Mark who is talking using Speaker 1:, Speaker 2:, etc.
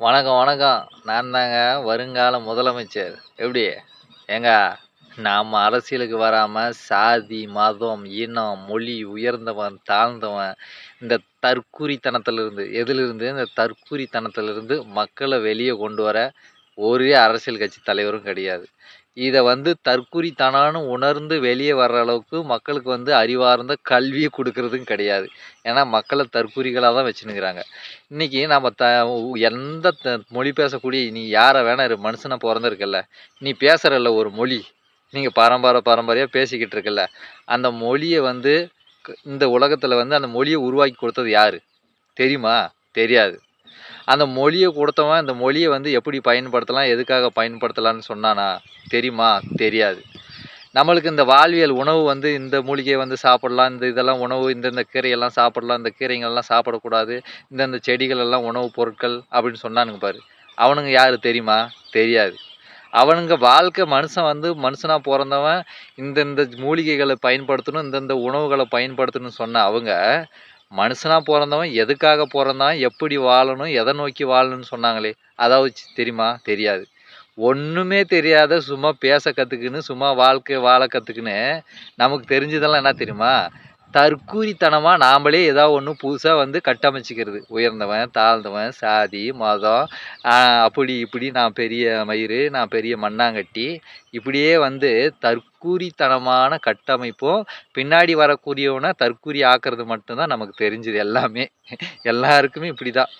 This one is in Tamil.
Speaker 1: வணக்கம் வணக்கம். நான் தாங்க வருங்கால முதலமைச்சர். எப்படி? ஏங்க நாம் அரசியலுக்கு வராமல் சாதி மதம் இனம் மொழி உயர்ந்தவன் தாழ்ந்தவன் இந்த தற்குறித்தனத்திலிருந்து எதிலிருந்து இந்த தற்குறித்தனத்திலிருந்து மக்களை வெளியே கொண்டு வர ஒரே அரசியல் கட்சி தலைவரும் கிடையாது. இதை வந்து தற்குறித்தனான்னு உணர்ந்து வெளியே வர்ற அளவுக்கு மக்களுக்கு வந்து அறிவார்ந்த கல்வியை கொடுக்கறதும் கிடையாது. ஏன்னா மக்களை தற்குறிகளாக தான் வச்சுனுங்கிறாங்க இன்றைக்கி நம்ம த எந்த த மொழி பேசக்கூடிய நீ யாரை வேணா இரு மனுஷனை பிறந்திருக்கல்ல. நீ பேசுகிறல்ல ஒரு மொழி. நீங்கள் பரம்பரை பரம்பரையாக பேசிக்கிட்டு இருக்கல அந்த மொழியை வந்து இந்த உலகத்தில் வந்து அந்த மொழியை உருவாக்கி கொடுத்தது யார்? தெரியுமா? தெரியாது. அந்த மொழியை கொடுத்தவன் இந்த மொழியை வந்து எப்படி பயன்படுத்தலாம் எதுக்காக பயன்படுத்தலாம்னு சொன்னானா தெரியுமா? தெரியாது. நம்மளுக்கு இந்த வாழ்வியல் உணவு வந்து இந்த மூலிகையை வந்து சாப்பிடலாம் இந்த இதெல்லாம் உணவு இந்தந்த கீரையெல்லாம் சாப்பிடலாம் இந்த கீரைங்கள்லாம் சாப்பிடக்கூடாது இந்தந்த செடிகள் எல்லாம் உணவுப் பொருட்கள் அப்படின்னு சொன்னானுங்க பாரு. அவனுங்க யார் தெரியுமா? தெரியாது. அவனுங்க வாழ்க்கை மனுஷன் வந்து மனுஷனாக பிறந்தவன் இந்தந்த மூலிகைகளை பயன்படுத்தணும் இந்தந்த உணவுகளை பயன்படுத்தணும்னு சொன்ன அவங்க மனுஷனாக பிறந்தவன் எதுக்காக பிறந்தான் எப்படி வாழணும் எதை நோக்கி வாழணும்னு சொன்னாங்களே அதாவது தெரியுமா? தெரியாது. ஒன்றுமே தெரியாத சும்மா பேச கற்றுக்குன்னு சும்மா வாழ்க்கை வாழ கற்றுக்குன்னு நமக்கு தெரிஞ்சதெல்லாம் என்ன தெரியுமா? தற்கூரித்தனமாக நாமளே ஏதாவது ஒன்று புதுசாக வந்து கட்டமைச்சிக்கிறது. உயர்ந்தவன் தாழ்ந்தவன் சாதி மதம் அப்படி இப்படி நான் பெரிய மயிறு நான் பெரிய மண்ணாங்கட்டி. இப்படியே வந்து தற்கூரித்தனமான கட்டமைப்பும் பின்னாடி வரக்கூடியவனை தற்கூரி ஆக்குறது மட்டும்தான் நமக்கு தெரிஞ்சது எல்லாமே. எல்லாருக்குமே இப்படி தான்